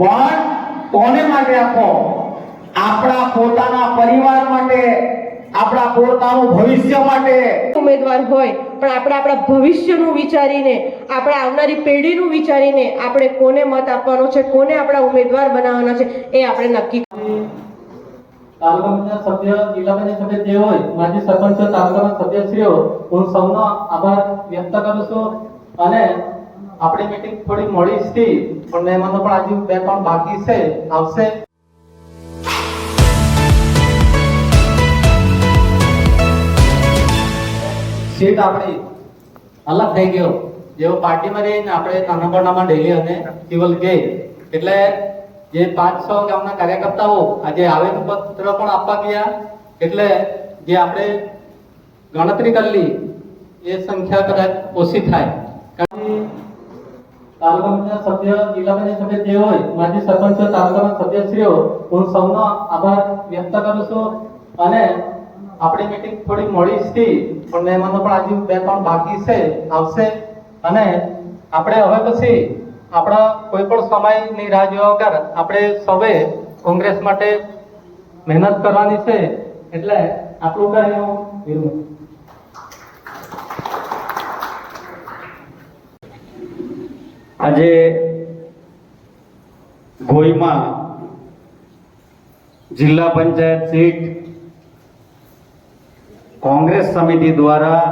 પણ કોને માટે આપો? આપણા પોતાના પરિવાર માટે આપણા પોતાનું ભવિષ્ય માટે. ઉમેદવાર હોય પણ આપણે આપણા ભવિષ્યનું વિચારીને આપણે આવનારી પેઢીનું વિચારીને આપણે કોને મત આપવાનો છે કોને આપણા ઉમેદવાર બનાવવાના છે એ આપણે નક્કી તાલુકાના સભ્ય જિલ્લા પંચાયત સભ્ય જે હોય માજી સરપંચ તાલુકાના સભ્યશ્રીઓ હું સૌનો આભાર વ્યક્ત કરું છું. અને આપણી મીટિંગ થોડી મોડી હતી, પણ મહેમાનો પણ હજુ બે ત્રણ બાકી છે, આવશે. સીટ આપણી અલગ થઈ ગયો. જેવો પાર્ટીમાં રહીને આપણે નાનાપણામાં ડેલી અને સિવલ ગઈ. એટલે જે પાંચસો ગામના કાર્યકર્તાઓ આજે આવેદન પત્ર પણ આપવા ગયા. એટલે જે આપણે ગણતરી કરેલી, એ સંખ્યા કદાચ ઓછી થાય. કારણ કે તાલુકા સભ્ય જિલ્લા પંચાયત સભ્ય જે હોય, માજી સરપંચ, તાલુકાના સભ્યશ્રીઓ, હું સૌનો આભાર વ્યક્ત કરું છું. અને આપણી મીટિંગ થોડી મોડી હતી, પણ મહેમાનો પણ આજે બે ત્રણ બાકી છે, આવશે. અને આપણે હવે પછી આપણા કોઈ પણ સમયની રાહ જોયા વગર આપણે સૌએ કોંગ્રેસ માટે મહેનત કરવાની છે. એટલે આટલું કહી હું આજે ગોઈમાં જિલ્લા પંચાયત સીટ કોંગ્રેસ સમિતિ દ્વારા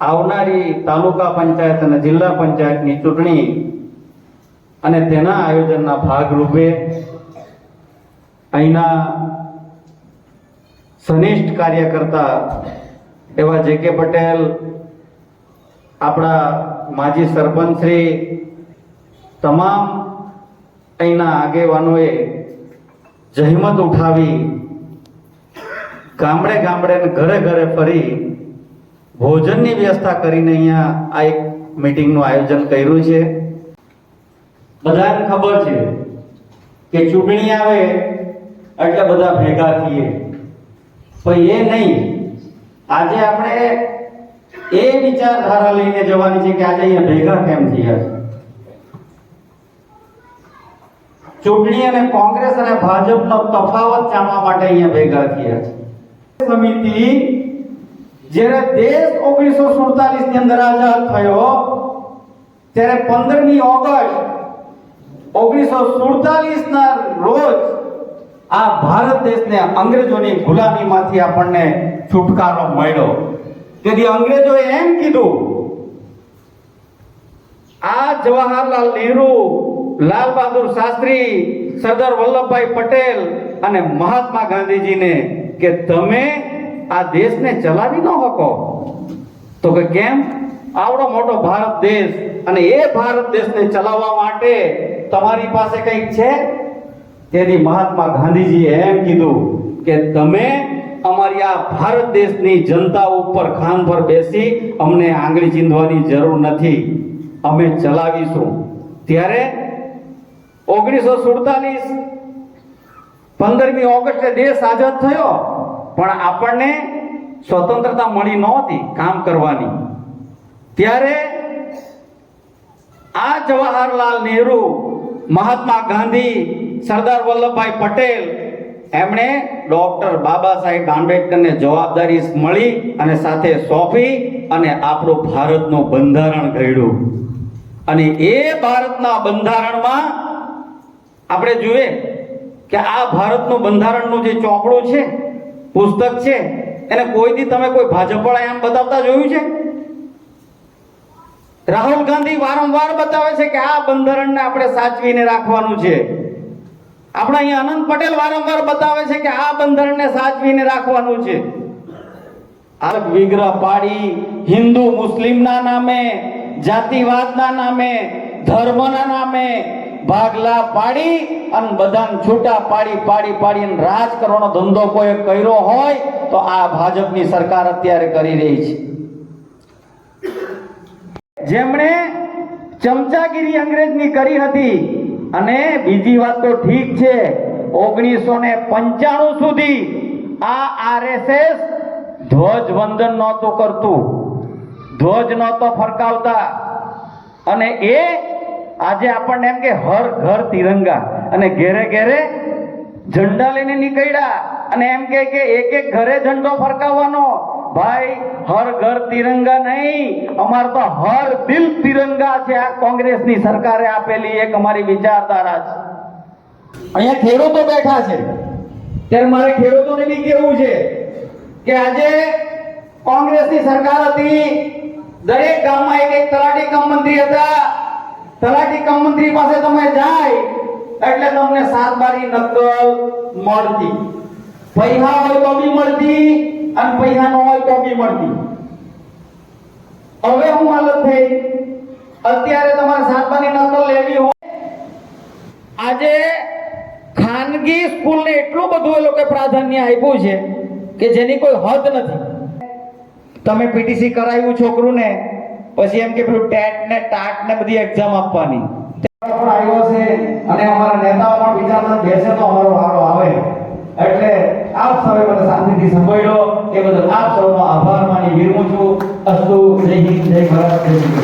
આવનારી તાલુકા પંચાયત અને જિલ્લા પંચાયતની ચૂંટણી અને તેના આયોજનના ભાગરૂપે અહીંના સનિષ્ઠ કાર્યકર્તા એવા જે કે પટેલ, આપણા માજી સરપંચશ્રી તમામ અહીંના આગેવાનોએ જહેમત ઉઠાવી ગામડે ગામડે ઘરે ઘરે ફરી ભોજનની વ્યવસ્થા કરીને અહીંયા આ એક મીટિંગનું આયોજન કર્યું છે. બધાને ખબર છે કે ચૂંટણી આવે એટલે બધા ભેગા થઈએ. પણ એ નહીં. આજે આપણે એ વિચારધારા લઈને જવાની છે કે આજે અહીંયા ભેગા કેમ થયા છે? ચૂંટણી અને કોંગ્રેસ અને ભાજપનો તફાવત જાણવા માટે અહીંયા ભેગા થયા છે. સમિતિ, જ્યારે દેશ ઓગણીસો સુડતાલીસની અંદર આઝાદ થયો, ત્યારે પંદરમી ઓગસ્ટ ઓગણીસો સુડતાલીસ ના રોજ આ ભારત દેશને અંગ્રેજોની ગુલામીમાંથી આપણને છુટકારો મળ્યો. તેથી અંગ્રેજોએ એમ કીધું, આ જવાહરલાલ નહેરુ, લાલ બહાદુર શાસ્ત્રી, સરદાર વલ્લભભાઈ પટેલ અને મહાત્મા ગાંધીજીને કે તમે આ દેશને ચલાવી ન શકો. તો કે કેમ? આવડો મોટો ભારત દેશ અને એ ભારત દેશને ચલાવવા માટે તમારી પાસે કંઈક છે? તેથી મહાત્મા ગાંધીજીએ એમ કીધું કે તમે અમારી આ ભારત દેશની જનતા ઉપર ખાન પર બેસી અમને આંગળી ચીંધવાની જરૂર નથી. અમે ચલાવીશું. ત્યારે ઓગણીસો સુડતાલીસ પંદરમી ઓગસ્ટે દેશ આઝાદ થયો, પણ આપણને સ્વતંત્રતા મળી નહોતી કામ કરવાની. ત્યારે આ જવાહરલાલ નહેરુ, મહાત્મા ગાંધી, સરદાર વલ્લભભાઈ પટેલ એમણે ડોક્ટર બાબા સાહેબ આંબેડકરને જવાબદારી મળી અને સાથે સોંપી અને આપણું ભારતનું બંધારણ ઘડ્યું. અને એ ભારતના બંધારણમાં આપણે જોઈએ કે આ ભારતનું બંધારણનું જે ચોપડું છે, પુસ્તક છે, એને કોઈથી તમે કોઈ ભાજપવાળા એમ બતાવતા જોયું છે? રાહુલ ગાંધી વારંવાર બતાવે છે કે આ બંધારણને આપણે સાચવીને રાખવાનું છે. આપણે અહીંયા અનંત પટેલ વારંવાર બતાવે છે કે આ બંધારણને સાચવીને રાખવાનું છે. આ વિગ્રહ પાડી હિન્દુ મુસ્લિમના નામે, જાતિવાદના નામે, ધર્મના નામે ભાગલા પાડી અને બધાને છૂટા પાડી પાડી પાડી અને રાજ કરવાનો ધંધો કોઈ કર્યો હોય તો આ ભાજપની સરકાર અત્યારે કરી રહી છે. જેમણે ચમચાગીરી અંગ્રેજની કરી હતી અને બીજી વાત તો ઠીક છે ઓગણીસો ને પંચાણું સુધી આ આરએસએસ ધ્વજ વંદન નહોતું કરતું. ધ્વજ નહોતો ફરકાવતા. અને એ આજે આપણને એમ કે હર ઘર તિરંગા. અને ઘેરે ઘેરે ઝંડા લઈને નીકળ્યા. અને એમ કે એક એક ઘરે ઝંડો ફરકાવવાનો. ભાઈ, હર ઘર તિરંગા નહીં. અમાર તો હર દિલ તિરંગા છે. આ કોંગ્રેસની સરકારે આપેલી એક અમારી વિચારધારા છે. અહીંયા ખેડૂતો બેઠા છે. ત્યારે મારે ખેડૂતોને બી કેવું છે કે આજે કોંગ્રેસની સરકાર હતી. દરેક ગામમાં એક એક તલાટી કમ મંત્રી હતા. તલાટી કમ મંત્રી પાસે તમે જાય એટલે તમને સાત બારી નકલ મળતી. પૈસા હોય તો બી મળતી. અને પૈસા ન હોય તો બી મળતી. હવે હું હાલત થઈ. અત્યારે તમારે સાતમાની નકલ લેવી હોય. આજે ખાનગી સ્કૂલને એટલું બધું એ લોકો પ્રાધાન્ય આપ્યું છે કે જેની કોઈ હદ નથી. તમે પીટીસી કરાવ્યું છોકરુંને, પછી એમ કે પેલું ટેટ ને ટાટ ને બધી એક્ઝામ આપવાની. પણ આવ્યો છે અને અમારા નેતાઓ પણ વિચારમાં બેસે તો અમારો વારો આવે. એટલે આપ સૌએ મને શાંતિથી સંભાળ્યો. એ બદલ આપ સૌનો આભાર માની વિરમું છું. અસ્તુ, જય હિન્દ, જય ભારત, જય શ્રી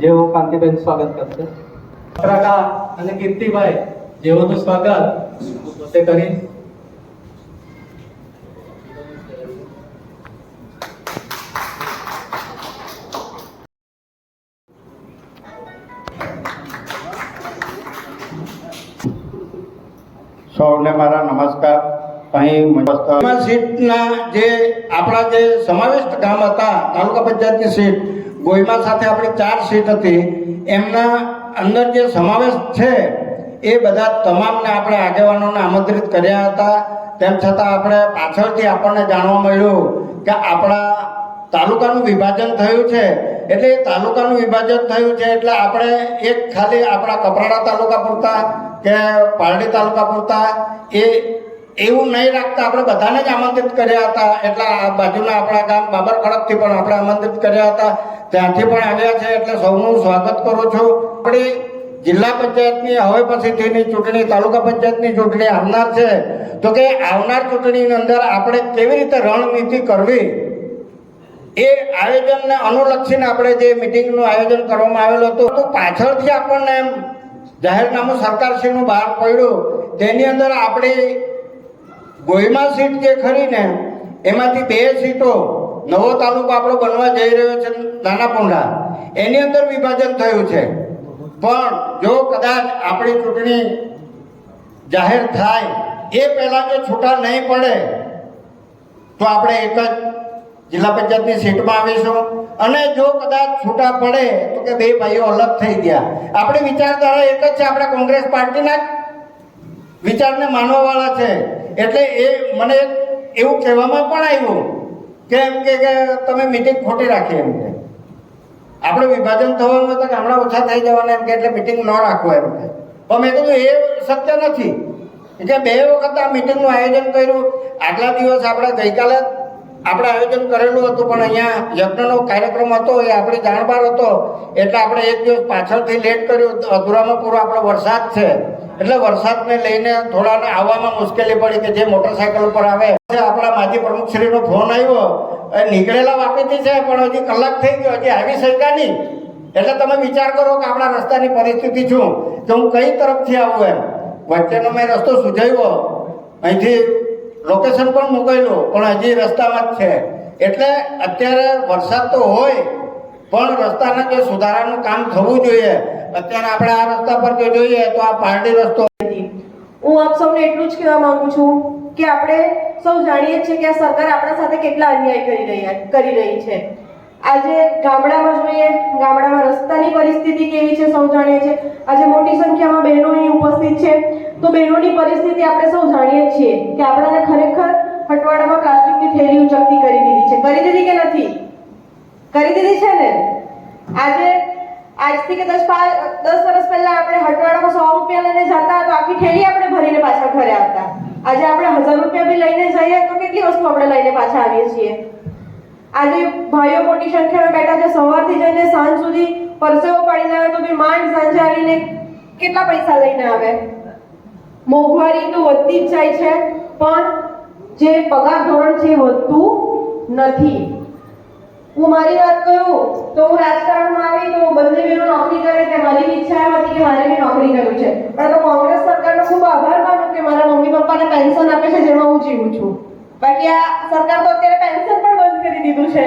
જેઓ કાંતિબેન સ્વાગત કરશે. પત્રકાર અને કીર્તિભાઈ, જેઓનું સ્વાગત પોતે કરી સૌને મારા નમસ્કાર. અહીં સીટના જે આપણા જે સમાવિષ્ટ ગામ હતા, તાલુકા પંચાયતની સીટ, ગોયમા સાથે આપણી ચાર સીટ હતી. એમના અંદર જે સમાવેશ છે, એ બધા તમામને આપણે આગેવાનોને આમંત્રિત કર્યા હતા. તેમ છતાં આપણે પાછળથી આપણને જાણવા મળ્યું કે આપણા તાલુકાનું વિભાજન થયું છે. એટલે તાલુકાનું વિભાજન થયું છે એટલે આપણે એક ખાલી આપણા કપરાડા તાલુકા પૂરતા કે પારડી તાલુકા પૂરતા એ એવું નહીં રાખતા. આપણે બધાને જ આમંત્રિત કર્યા હતા. એટલે આ બાજુના આપણા ગામ બાબર ખડકથી પણ આપણે આમંત્રિત કર્યા હતા. ત્યાંથી પણ આવ્યા છે. એટલે સૌનું સ્વાગત કરું છું. આપણી જિલ્લા પંચાયતની હવે પછીથીની ચૂંટણી, તાલુકા પંચાયતની ચૂંટણી આવનાર છે. તો કે આવનાર ચૂંટણીની અંદર આપણે કેવી રીતે રણનીતિ કરવી? એ આયોજનને અનુલક્ષીને આપણે જે મિટિંગનું આયોજન કરવામાં આવેલું હતું, તો પાછળથી આપણને એમ જાહેરનામું સરકારશ્રીનું બહાર પડ્યું. તેની અંદર આપણી ગોયમા સીટ જે ખરી ને, એમાંથી બે સીટો નવો તાલુકો આપણો બનવા જઈ રહ્યો છે, નાનાપુંડા. એની અંદર વિભાજન થયું છે. પણ જો કદાચ આપણી ચૂંટણી જાહેર થાય, એ પહેલાં જો છૂટા નહીં પડે, તો આપણે એક જ જિલ્લા પંચાયતની સીટમાં આવીશું અને જો કદાચ છૂટા પડે, તો કે બે ભાઈઓ અલગ થઈ ગયા. આપણી વિચારધારા એક જ છે, આપણે કોંગ્રેસ પાર્ટીના વિચારને માનવાવાળા છે. એટલે એ મને એવું કહેવામાં પણ આવ્યું કે એમ કે તમે મિટિંગ ખોટી રાખી એમ કે. આપણે વિભાજન થવાનું કે હમણાં ઓછા થઈ જવાના એમ કે, એટલે મિટિંગ ન રાખવો એમ કે. પણ મેં કીધું એ સત્ય નથી. કે બે વખત આ મિટિંગનું આયોજન કર્યું. આટલા દિવસ આપણે ગઈકાલે આપણે આયોજન કરેલું હતું, પણ અહીંયા યજ્ઞનો કાર્યક્રમ હતો, એ આપણે જાણબાર હતો. એટલે આપણે એક દિવસ પાછળથી લેટ કર્યું અધૂરામાં પૂરો આપણો વરસાદ છે. એટલે વરસાદને લઈને થોડાને આવવામાં મુશ્કેલી પડી કે જે મોટરસાયકલ ઉપર આવે. આપણા માજી પ્રમુખશ્રીનો ફોન આવ્યો, એ નીકળેલા વાપીથી છે, પણ હજી કલાક થઈ ગયો, હજી આવી શક્યા નહીં. એટલે તમે વિચાર કરો કે આપણા રસ્તાની પરિસ્થિતિ શું? કે હું કઈ તરફથી આવું એમ? વચ્ચેનો મેં રસ્તો સુધાર્યો. અહીંથી લોકેશન પણ મોકલ્યું પણ હજી રસ્તામાં જ છે, એટલે અત્યારે વરસાદ તો હોય, પણ રસ્તાના જે સુધારાનું કામ થવું જોઈએ, અત્યારે આપણે આ રસ્તા પર જો જોઈએ તો આ પારડી રસ્તો હું આપ સૌને એટલું જ કહેવા માંગુ છું કે આપણે સૌ જાણીએ છીએ કે આ સરકાર આપણા સાથે કેટલા અન્યાય કરી રહ્યા કરી રહી છે. આજે ગામડામાં જોઈએ, ગામડામાં રસ્તાની પરિસ્થિતિ કેવી છે, સૌ જાણીએ છીએ. આજે મોટી સંખ્યામાં બહેનો અહીં ઉપસ્થિત છે. તો બહેનોની પરિસ્થિતિ આપણે સૌ જાણીએ છીએ કે આપણાને ખરેખર હટવાડામાં પ્લાસ્ટિકની થેલી ઉચકતી કરી દીધી છે. કરી દીધી કે નથી? કરી દીધી છે ને? આજે, આજથી કે દસ પાંચ દસ વર્ષ પહેલા આપણે હટવાડામાં સો રૂપિયા લઈને જતા તો આખી થેલી આપણે ભરીને પાછા ઘરે આવતા. આજે આપણે હજાર રૂપિયા બી લઈને જઈએ તો કેટલી વસ્તુ આપણે લઈને પાછા આવીએ છીએ? આજે ભાઈઓ મોટી સંખ્યામાં બેઠા છે, સવારથી જઈને સાંજ સુધી પરસેવો પાડીને આવે તો બી માંડ સાંજે આવીને કેટલા પૈસા લઈને આવે? મોંઘવારી તો વધતી જ જાય છે, પણ જે પગાર ધોરણ છે વધતું નથી. હું મારી વાત કરું તો હું રાજકારણમાં આવી તો બંને બહેનો નોકરી કરે તે મારી ઈચ્છા હતી કે મારે બી નોકરી કરવી છે. પણ તો કોંગ્રેસ સરકારનો ખૂબ આભાર માનું કે મારા મમ્મી પપ્પાને પેન્શન આપે છે જેમાં હું જીવું છું. બાકી આ સરકાર તો અત્યારે પેન્શન પણ બંધ કરી દીધું છે.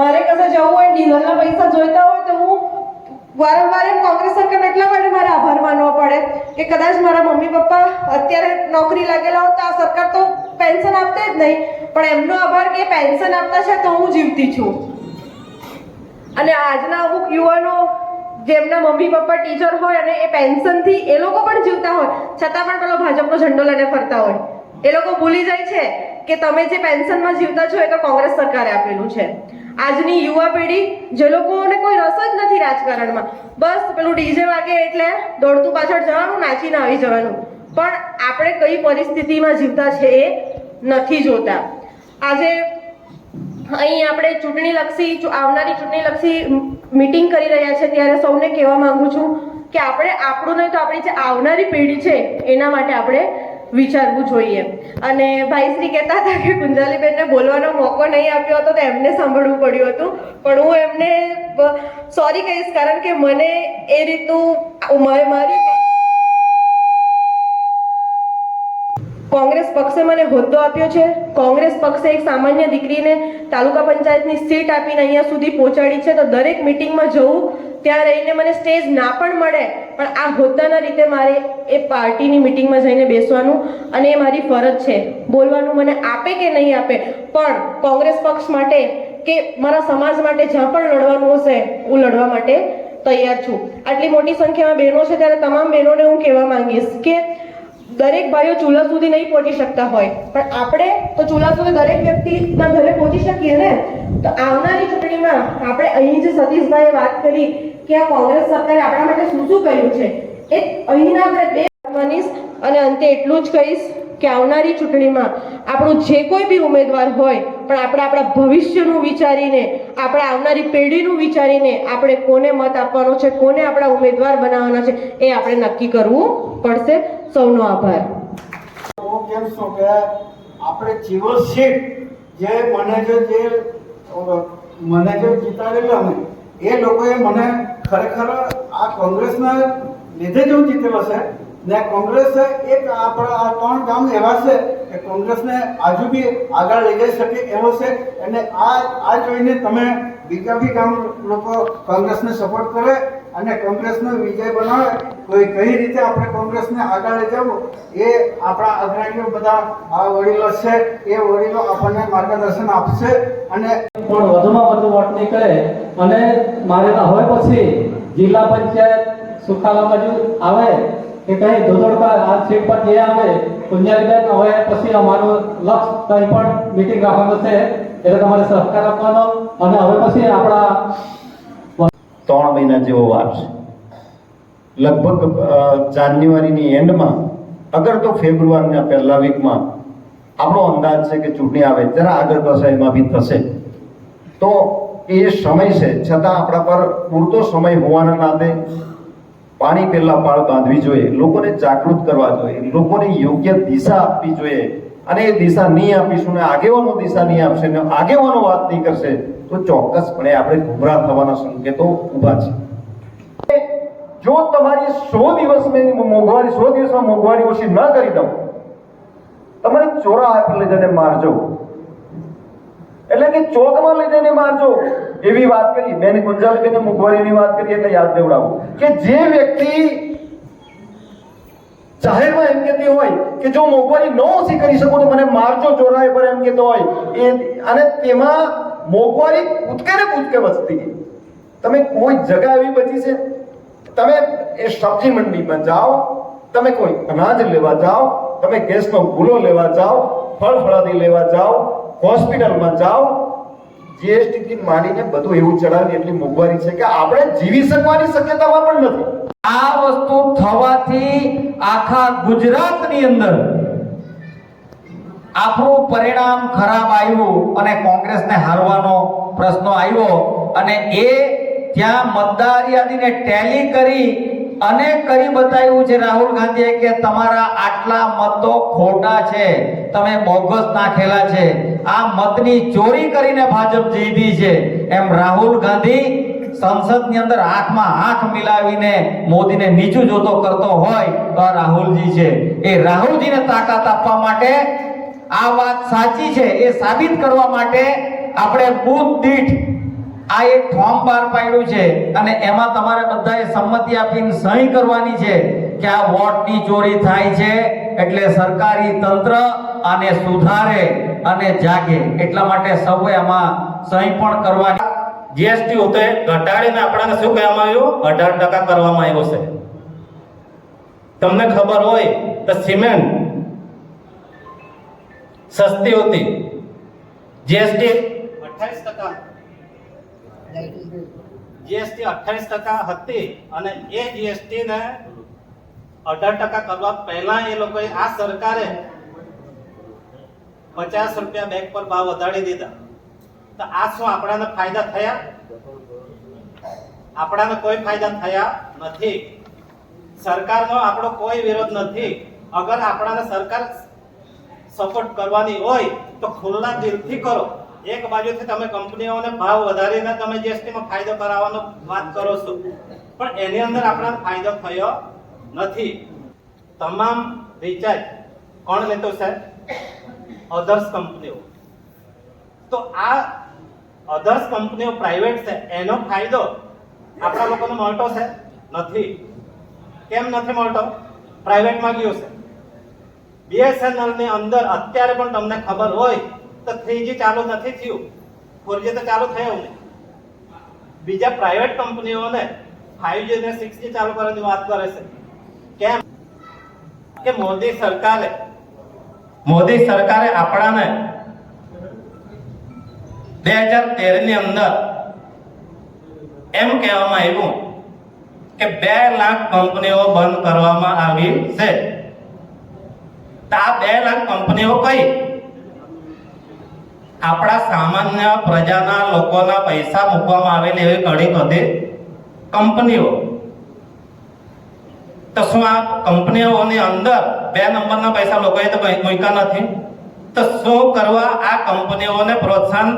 મારે કશે જવું હોય ડીઝલના પૈસા જોઈતા હોય તો વારંવાર એમ કોંગ્રેસ સરકારને એટલા માટે મારે આભાર માનવો પડે કે કદાચ મારા મમ્મી પપ્પા અત્યારે નોકરી લાગેલા હોત આ સરકાર તો પેન્શન આપતા જ નહીં. પણ એમનો આભાર કે પેન્શન આપતા છે તો હું જીવતી છું. અને આજના અમુક યુવાનો જેમના મમ્મી પપ્પા ટીચર હોય અને એ પેન્શનથી એ લોકો પણ જીવતા હોય, છતાં પણ પેલો ભાજપનો ઝંડો લઈને ફરતા હોય. એ લોકો ભૂલી જાય છે કે તમે જે પેન્શનમાં જીવતા છો એ તો કોંગ્રેસ સરકારે આપેલું છે. આજની યુવા પેઢી, જે લોકોને કોઈ રસ જ નથી રાજકારણમાં. બસ પેલું ડીજે વાગે એટલે દોડતું પાછળ જવાનું, નાચીને આવી જવાનું. પણ આપણે કઈ પરિસ્થિતિમાં જીવતા છે એ નથી જોતા. આજે અહીં આપણે ચૂંટણીલક્ષી આવનારી ચૂંટણીલક્ષી મિટિંગ કરી રહ્યા છે, ત્યારે સૌને કહેવા માંગુ છું કે આપણે, આપણું નહીં તો આપણી જે આવનારી પેઢી છે, એના માટે આપણે વિચારવું જોઈએ. અને ભાઈશ્રી કહેતા હતા કે કુંજાલીબેનને બોલવાનો મોકો નહીં આપ્યો હતો તો એમને સાંભળવું પડ્યું હતું. પણ હું એમને સોરી કહીશ કારણ કે મને એ રીતનું મારી કોંગ્રેસ પક્ષે મને હોદ્દો આપ્યો છે. કોંગ્રેસ પક્ષે એક સામાન્ય દીકરીને તાલુકા પંચાયતની સીટ આપીને અહીંયા સુધી પહોંચાડી છે. તો દરેક મિટિંગમાં જવું, ત્યાં રહીને મને સ્ટેજ ના પણ મળે. પણ આ હોતાના રીતે મારે એ પાર્ટીની મિટિંગમાં જઈને બેસવાનું અને એ મારી ફરજ છે. બોલવાનું મને આપે કે નહીં આપે? પણ કોંગ્રેસ પક્ષ માટે કે મારા સમાજ માટે જ્યાં પણ લડવાનું હશે, હું લડવા માટે તૈયાર છું. આટલી મોટી સંખ્યામાં બહેનો છે ત્યારે તમામ બહેનોને હું કહેવા માંગીશ કે દરેક ભાઈઓ ચૂલા સુધી નહીં પહોંચી શકતા હોય. પણ આપણે તો ચૂલા સુધી દરેક વ્યક્તિના ઘરે પહોંચી શકીએ ને? તો આવનારી ચૂંટણીમાં આપણે અહીં જે સતીશભાઈએ વાત કરી કે આ કોંગ્રેસ સરકારે આપણા માટે શું શું કર્યું છે? એ અહીંના બે માનીશ અને અંતે એટલું જ કહીશ કે આવનારી ચૂંટણીમાં આપણું જે કોઈ બી ઉમેદવાર હોય, પણ આપણે આપણા ભવિષ્યનું વિચારીને, આપણે આવનારી પેઢીનું વિચારીને આપણે કોને મત આપવાનો છે, કોને આપણા ઉમેદવાર બનાવવાના છે, એ આપણે નક્કી કરવું પડશે. સૌનો આભાર. હું કેમ છું કે આપણે જીવો સીટ જે મને જે મેનેજર જીતાડેલા ને એ લોકોએ મને ખરેખર આ કોંગ્રેસના લીધે જ હું જીતેલો છે. ને કોંગ્રેસ એક આપણા આ ત્રણ ગામ એવા છે કે કોંગ્રેસને આજુ બી આગળ લઈ જઈ શકે એવો છે. અને આ આ જોઈને તમે બીજા બી ગામ લોકો કોંગ્રેસને સપોર્ટ કરે અને કોંગ્રેસનો વિજય બનાવે કોઈ કઈ રીતે આપણે કોંગ્રેસને આગળ લઈ જવું? એ આપણા અગ્રણીઓ બધા આ વડીલો છે, એ વડીલો આપણને માર્ગદર્શન આપશે અને પણ વધુમાં વધુ વોટ નીકળે અને મારે હોય પછી જિલ્લા પંચાયત સુખાલા બાજુ આવે કે કઈ ધોધડકા આ સીટ પર જે આવે કુંજારીબેન હવે પછી અમારું લક્ષ્ય કંઈ પણ મીટિંગ રાખવાનું છે એટલે તમારે સહકાર આપવાનો. અને હવે પછી આપણા ત્રણ મહિના જેવો વાર છે લગભગ જાન્યુઆરીની એન્ડમાં, અગર તો ફેબ્રુઆરીના પહેલા વીકમાં, આપણો અંદાજ છે કે ચૂંટણી આવે, જરા આગળ દશાઈમાં બી થશે. તો એ સમય છે, છતાં આપણા પર પૂરતો સમય હોવાના નાતે પાણી પહેલા પાળ બાંધવી જોઈએ, લોકોને જાગૃત કરવા જોઈએ, લોકોને યોગ્ય દિશા આપવી જોઈએ. અને એ દિશા નહીં આપીશું ને આગેવાનો દિશા નહીં આપશે ને આગેવાનો વાત નહીં કરશે તો ચોક્કસપણે આપણે ગુમરાહ થવાના સંકેતો ઊભા છે. જો તમારી સો દિવસ મોંઘવારી, સો દિવસમાં મોંઘવારી ઓછી ન કરી દઉં, તમારે ચોરાહા પર લઈ જઈને મારજો. એટલે કે ચોકમાં લઈ જઈને મારજો. એવી વાત કરી બેન ગુંજાલબેને મોંઘવારીની વાત કરી એટલે યાદ દેવડાવું. કે જે વ્યક્તિ જાહેરમાં એમ કહેતી હોય કે જો મોંઘવારી ન ઓછી કરી શકો તો મને મારજો, ચોરાહે પર એમ કહેતો હોય. એ અને તેમાં મોંઘવારી કૂદકે ને કૂદકે વધતી ગઈ તમે કોઈ જગા એવી બચી છે? તમે એ સબ્જી મંડીમાં જાઓ, તમે કોઈ અનાજ લેવા જાઓ, તમે ગેસનો ભૂલો લેવા જાઓ, ફળ ફળાદી લેવા જાઓ, હોસ્પિટલમાં જાઓ જીએસટી થી માંડીને બધું એવું ચડાવીને એટલી મોંઘવારી છે કે આપણે જીવી શકવાની શક્યતામાં પણ નથી. આ વસ્તુ થવાથી આખા ગુજરાતની અંદર આપણું પરિણામ ખરાબ આવ્યું અને કોંગ્રેસને હારવાનો પ્રશ્ન આવ્યો અને એ ત્યાં મતદાર યાદીને ટેલી કરી અને કરી બતાવ્યું છે રાહુલ ગાંધીએ કે તમારા આટલા મતો ખોટા છે, તમે બોગસ નાખેલા છે. આ મતની ચોરી કરીને ભાજપ જીતી છે. એમ રાહુલ ગાંધી સંસદની અંદર આંખમાં આંખ મિલાવીને મોદીને નીચું જોતો કરતો હોય તો રાહુલજી છે. એ રાહુલજીને તાકાત આપવા માટે આ વાત સાચી છે, એ સાબિત કરવા માટે આપણે બુથ દીઠ આ એક ફોર્મ બહાર પાડ્યું છે અને એમાં તમારે બધાએ સંમતિ આપીને સહી કરવાની છે કે આ વોટની ચોરી થાય છે એટલે સરકારી તંત્ર આને સુધારે અને જાગે. એટલા માટે સૌએ આમાં સહી પણ કરવાની. જીએસટી હોતે ઘટાડીને આપણને શું કહેવામાં આવ્યું? અઢાર ટકા કરવામાં આવ્યો છે. તમને ખબર હોય તો સિમેન્ટ સસ્તી હોતી. જીએસટી અઠ્ઠાવીસ ટકા. જીએસટી અઠ્ઠાવીસ ટકા હતી અને એ જીએસટી ને અઢાર ટકા કરવા પહેલા એ લોકોએ આ સરકારે પચાસ રૂપિયા બેગ પર ભાવ વધારી દીધા. તો આ શું આપણાને ફાયદા થયા? આપણાને કોઈ ફાયદા થયા નથી. સરકારનો આપણો કોઈ વિરોધ નથી. અગર આપણાને સરકાર સપોર્ટ કરવાની હોય તો ખુલ્લા દિલથી કરો. એક બાજુથી તમે કંપનીઓને ભાવ વધારીને તમે જીએસટીમાં ફાયદો કરાવવાનો વાત કરો છો. પણ એની અંદર આપણા ફાયદો થયો નથી. તમામ રિચાર્જ કોણ લેતો સાહેબ? અધર્સ કંપનીઓ. તો આ અધર્સ કંપનીઓ પ્રાઇવેટ છે, એનો ફાયદો આપણા લોકોને મળતો છે? નથી. કેમ નથી મળતો? પ્રાઇવેટમાં ગયો છે. બીએસએનએલની અંદર અત્યારે પણ તમને ખબર હોય તો થ્રીજી ચાલુ નથી થયું. ફોરજી તો ચાલુ થયું નહીં. બીજા પ્રાઇવેટ કંપનીઓને 5G ને 6G ચાલુ કરવાની વાત કરે છે. કેમ? કે મોદી સરકારે મોદી સરકારે આપણાને બે હજાર તેરની અંદર એમ કહેવામાં આવ્યું કે બે લાખ કંપનીઓ બંધ કરવામાં આવી છે. તો આ બે લાખ કંપનીઓ કઈ? આપણા સામાન્ય પ્રજાના લોકોના પૈસા મૂકવામાં આવેલી એવી ઘણી બધી કંપનીઓ. તો શું આ કંપનીઓની અંદર બે નંબરના પૈસા લોકોએ તો મૂક્યા નથી? તો શું કરવા આ કંપનીઓને પ્રોત્સાહન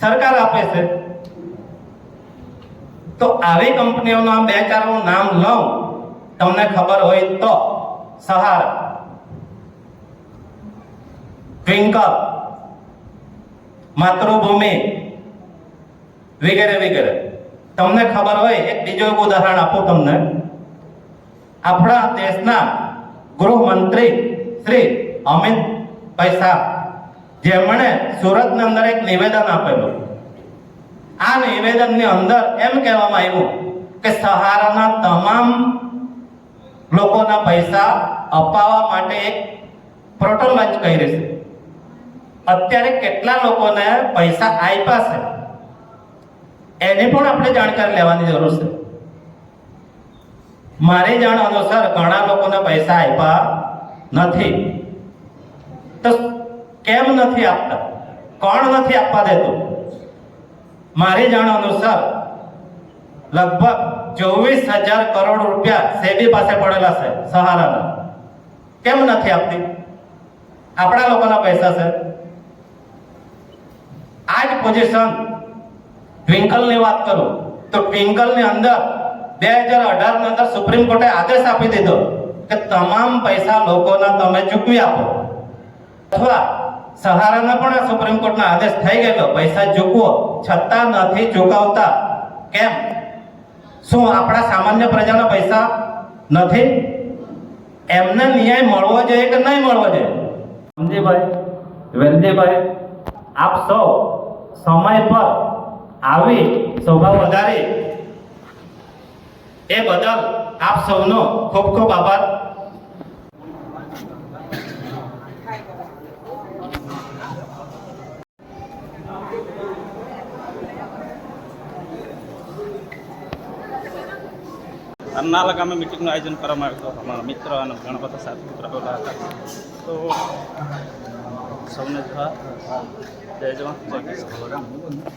સરકાર આપે છે? તો આવી કંપનીઓના બે ચાર નામ લઉં. તમને ખબર હોય તો સહારા. ટ્વિંકલ માતૃભૂમિ વગેરે વગેરે. તમને ખબર હોય, એક બીજું એક ઉદાહરણ આપું તમને. આપણા દેશના ગૃહમંત્રી શ્રી અમિતભાઈ શાહ, જેમણે સુરતની અંદર એક નિવેદન આપેલું. આ નિવેદનની અંદર એમ કહેવામાં આવ્યું કે સહારાના તમામ લોકોના પૈસા અપાવવા માટે એક પ્રોટોલ લોન્ચ કરી છે. અત્યારે કેટલા લોકોને પૈસા આપ્યા છે? એની પણ આપણે જાણકારી લેવાની જરૂર છે. મારી જાણ અનુસાર ઘણા લોકોને પૈસા આપ્યા નથી. તો કેમ નથી આપતા? કોણ નથી આપવા દેતું? મારી જાણ અનુસાર લગભગ ચોવીસ હજાર કરોડ રૂપિયા સેબી પાસે પડેલા છે સહારાના. કેમ નથી આપતી? આપણા લોકોના પૈસા છે. આ જ પોઝિશન ટ્વિંકલની વાત કરું, તો ટ્વિંકલની અંદર બે હજાર અઢારની અંદર સુપ્રીમ કોર્ટે આદેશ આપી દીધો કે તમામ પૈસા લોકોના તમે ચૂકવી આપો. અથવા સહારાના પણ આ સુપ્રીમ કોર્ટના આદેશ થઈ ગયેલો, પૈસા ચૂકવો, છતાં નથી ચૂકવતા. કેમ? શું આપણા સામાન્ય પ્રજાના પૈસા નથી? એમને ન્યાય મળવો જોઈએ કે નહીં મળવો જોઈએ? સમજીભાઈ વેલજીભાઈ આપ સૌ સમય પર આવી સ્વભાવ વધારે. એ બદલ આપ સૌનો ખૂબ ખૂબ આભાર. અરનાલા ગામે મિટિંગનું આયોજન કરવામાં આવ્યું હતું. અમારા મિત્ર અને ઘણા બધા સાથી મિત્રો હતા. તો સૌને જય જવાન જય કિસાન